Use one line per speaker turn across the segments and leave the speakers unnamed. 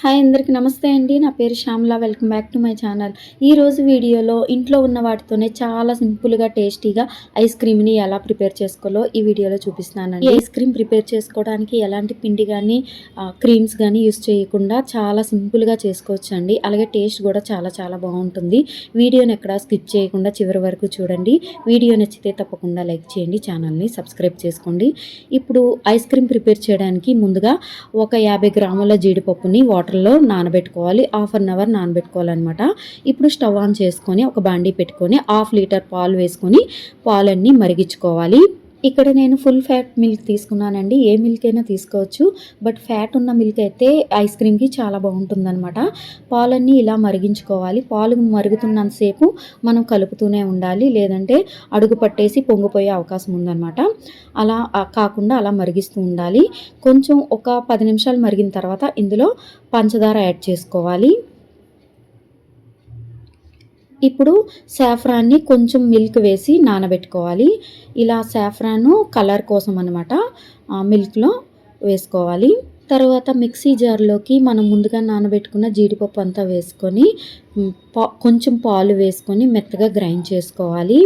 Hi అందరికి నమస్తే అండి. నా పేరు Shyamala. Welcome back to my channel ఈరోజు వీడియోలో ఇంట్లో ఉన్న వాటితోనే చాలా సింపుల్గా టేస్టీగా ఐస్ క్రీమ్ని ఎలా ప్రిపేర్ చేసుకోవాలో ఈ వీడియోలో చూపిస్తున్నానండి. ఐస్ క్రీమ్ ప్రిపేర్ చేసుకోవడానికి ఎలాంటి పిండి కానీ క్రీమ్స్ కానీ యూస్ చేయకుండా చాలా సింపుల్గా చేసుకోవచ్చు అండి అలాగే టేస్ట్ కూడా చాలా చాలా బాగుంటుంది. వీడియోని ఎక్కడ స్కిప్ చేయకుండా చివరి వరకు చూడండి. వీడియో నచ్చితే తప్పకుండా లైక్ చేయండి ఛానల్ని సబ్స్క్రైబ్ చేసుకోండి. ఇప్పుడు ఐస్ క్రీమ్ ప్రిపేర్ చేయడానికి ముందుగా ఒక యాభై గ్రాముల జీడిపప్పుని వాటర్లో నానబెట్టుకోవాలి. హాఫ్ అన్ అవర్ నానబెట్టుకోవాలన్నమాట. ఇప్పుడు స్టవ్ ఆన్ చేసుకొని ఒక బాండీ పెట్టుకొని హాఫ్ లీటర్ పాలు వేసుకొని పాలన్నీ మరిగించుకోవాలి. ఇక్కడ నేను ఫుల్ ఫ్యాట్ మిల్క్ తీసుకున్నానండి. ఏ మిల్క్ అయినా తీసుకోవచ్చు. బట్ ఫ్యాట్ ఉన్న మిల్క్ అయితే ఐస్ క్రీమ్కి చాలా బాగుంటుందన్నమాట. పాలన్నీ ఇలా మరిగించుకోవాలి. పాలు మరుగుతున్నంతసేపు మనం కలుపుతూనే ఉండాలి. లేదంటే అడుగు పట్టేసి పొంగిపోయే అవకాశం ఉందన్నమాట. అలా కాకుండా అలా మరిగిస్తూ ఉండాలి. కొంచెం ఒక పది నిమిషాలు మరిగిన తర్వాత ఇందులో పంచదార యాడ్ చేసుకోవాలి. ఇప్పుడు సాఫ్రాన్ని కొంచెం మిల్క్ వేసి నానబెట్టుకోవాలి. ఇలా సాఫ్రాను కలర్ కోసం అనమాట మిల్క్లో వేసుకోవాలి. తర్వాత మిక్సీ జార్లోకి మనం ముందుగా నానబెట్టుకున్న జీడిపప్పు అంతా వేసుకొని కొంచెం పాలు వేసుకొని మెత్తగా గ్రైండ్ చేసుకోవాలి.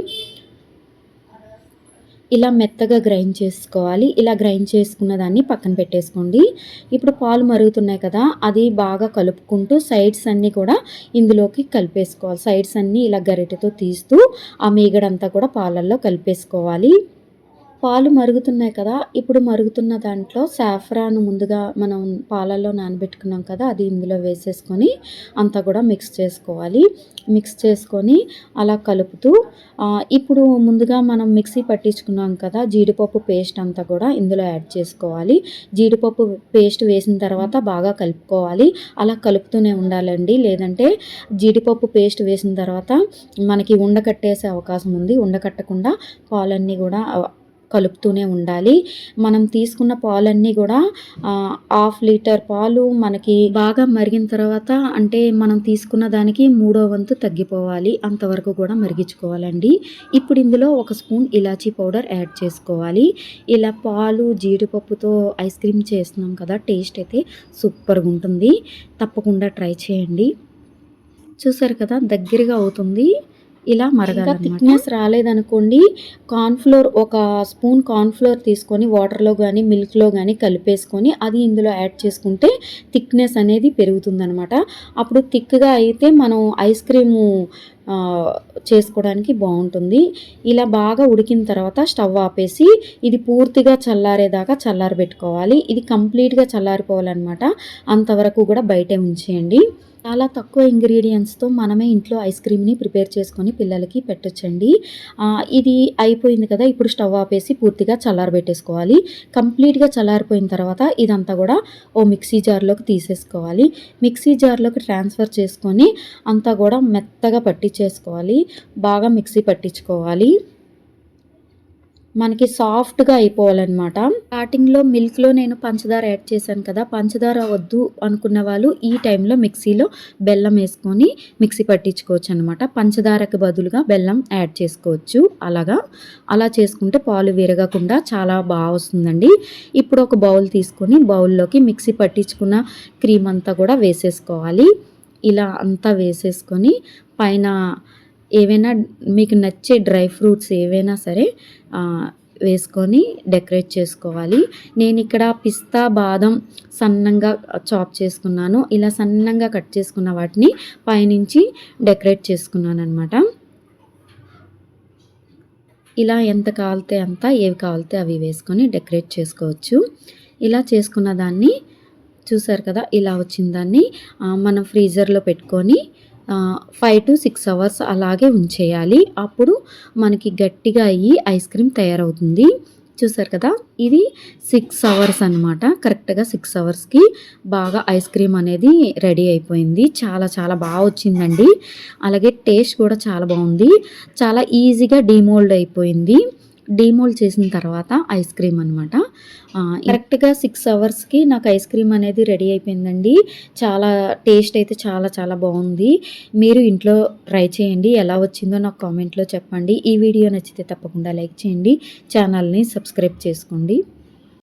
ఇలా మెత్తగా గ్రైండ్ చేసుకోవాలి. ఇలా గ్రైండ్ చేసుకున్న దాన్ని పక్కన పెట్టేసుకోండి. ఇప్పుడు పాలు మరుగుతున్నాయి కదా అది బాగా కలుపుకుంటూ సైడ్స్ అన్నీ కూడా ఇందులోకి కలిపేసుకోవాలి. సైడ్స్ అన్నీ ఇలా గరిటెతో తీస్తూ ఆ మీగడంతా కూడా పాలల్లో కలిపేసుకోవాలి. పాలు మరుగుతున్నాయి కదా ఇప్పుడు మరుగుతున్న దాంట్లో సాఫ్రాన్ ముందుగా మనం పాలల్లో నానబెట్టుకున్నాం కదా అది ఇందులో వేసేసుకొని అంతా కూడా మిక్స్ చేసుకోవాలి. మిక్స్ చేసుకొని అలా కలుపుతూ ఇప్పుడు ముందుగా మనం మిక్సీ పట్టించుకున్నాం కదా జీడిపప్పు పేస్ట్ అంతా కూడా ఇందులో యాడ్ చేసుకోవాలి. జీడిపప్పు పేస్ట్ వేసిన తర్వాత బాగా కలుపుకోవాలి. అలా కలుపుతూనే ఉండాలండి. లేదంటే జీడిపప్పు పేస్ట్ వేసిన తర్వాత మనకి ఉండకట్టేసే అవకాశం ఉంది. ఉండకట్టకుండా పాలన్నీ కూడా కలుపుతూనే ఉండాలి. మనం తీసుకున్న పాలన్నీ కూడా హాఫ్ లీటర్ పాలు మనకి బాగా మరిగిన తర్వాత అంటే మనం తీసుకున్న దానికి మూడో వంతు తగ్గిపోవాలి. అంతవరకు కూడా మరిగించుకోవాలండి. ఇప్పుడు ఇందులో ఒక స్పూన్ ఇలాచీ పౌడర్ యాడ్ చేసుకోవాలి. ఇలా పాలు జీడిపప్పుతో ఐస్ క్రీమ్ చేస్తున్నాం కదా టేస్ట్ అయితే సూపర్గా ఉంటుంది. తప్పకుండా ట్రై చేయండి. చూసారు కదా దగ్గరగా అవుతుంది. ఇలా మరగాలి థిక్నెస్ రాలేదనుకోండి కార్న్ఫ్లోర్ ఒక స్పూన్ కార్న్ఫ్లోర్ తీసుకొని వాటర్లో కానీ మిల్క్లో కానీ కలిపేసుకొని అది ఇందులో యాడ్ చేసుకుంటే థిక్నెస్ అనేది పెరుగుతుందనమాట అప్పుడు థిక్గా అయితే మనం ఐస్ క్రీము చేసుకోవడానికి బాగుంటుంది. ఇలా బాగా ఉడికిన తర్వాత స్టవ్ ఆపేసి ఇది పూర్తిగా చల్లారేదాకా చల్లారబెట్టుకోవాలి. ఇది కంప్లీట్గా చల్లారిపోవాలన్నమాట. అంతవరకు కూడా బయటే ఉంచేయండి. చాలా తక్కువ ఇంగ్రీడియంట్స్తో మనమే ఇంట్లో ఐస్ క్రీమ్ని ప్రిపేర్ చేసుకొని పిల్లలకి పెట్టొచ్చండి. ఇది అయిపోయింది కదా ఇప్పుడు స్టవ్ ఆపేసి పూర్తిగా చల్లారబెట్టేసుకోవాలి. కంప్లీట్గా చల్లారిపోయిన తర్వాత ఇదంతా కూడా ఓ మిక్సీ జార్లోకి తీసేసుకోవాలి. మిక్సీ జార్లోకి ట్రాన్స్ఫర్ చేసుకొని అంతా కూడా మెత్తగా చేసుకోవాలి. బాగా మిక్సీ పట్టించుకోవాలి. మనకి సాఫ్ట్గా అయిపోవాలన్నమాట. స్టార్టింగ్లో మిల్క్లో నేను పంచదార యాడ్ చేశాను కదా పంచదార వద్దు అనుకున్న వాళ్ళు ఈ టైంలో మిక్సీలో బెల్లం వేసుకొని మిక్సీ పట్టించుకోవచ్చు అనమాట పంచదారకు బదులుగా బెల్లం యాడ్ చేసుకోవచ్చు. అలాగా? అలా చేసుకుంటే పాలు విరగకుండా చాలా బాగా వస్తుందండి. ఇప్పుడు ఒక బౌల్ తీసుకొని బౌల్లోకి మిక్సీ పట్టించుకున్న క్రీమ్ అంతా కూడా వేసేసుకోవాలి. ఇలా అంతా వేసేసుకొని పైన ఏవైనా మీకు నచ్చే డ్రై ఫ్రూట్స్ ఏవైనా సరే వేసుకొని డెకరేట్ చేసుకోవాలి. నేను ఇక్కడ పిస్తా బాదం సన్నంగా చాప్ చేసుకున్నాను. ఇలా సన్నంగా కట్ చేసుకున్న వాటిని పైనుంచి డెకరేట్ చేసుకున్నాను అనమాట ఇలా ఎంత కావాలితే అంత ఏవి కావాలితే అవి వేసుకొని డెకరేట్ చేసుకోవచ్చు. ఇలా చేసుకున్న దాన్ని చూసారు కదా ఇలా వచ్చిన దాన్ని మనం ఫ్రీజర్లో పెట్టుకొని ఫైవ్ టు సిక్స్ అవర్స్ అలాగే ఉంచేయాలి. అప్పుడు మనకి గట్టిగా అయ్యి ఐస్ క్రీమ్ తయారవుతుంది. చూసారు కదా? ఇది సిక్స్ అవర్స్ అనమాట కరెక్ట్గా సిక్స్ అవర్స్కి బాగా ఐస్ క్రీమ్ అనేది రెడీ అయిపోయింది. చాలా చాలా బాగా వచ్చిందండి. అలాగే టేస్ట్ కూడా చాలా బాగుంది. చాలా ఈజీగా డిమోల్డ్ అయిపోయింది. డీమోల్డ్ చేసిన తర్వాత ఐస్ క్రీమ్ అనమాట కరెక్ట్గా సిక్స్ అవర్స్కి నాకు ఐస్ క్రీమ్ అనేది రెడీ అయిపోయిందండి. చాలా టేస్ట్ అయితే చాలా చాలా బాగుంది. మీరు ఇంట్లో ట్రై చేయండి. ఎలా వచ్చిందో నాకు కామెంట్లో చెప్పండి. ఈ వీడియో నచ్చితే తప్పకుండా లైక్ చేయండి. ఛానల్ని సబ్స్క్రైబ్ చేసుకోండి.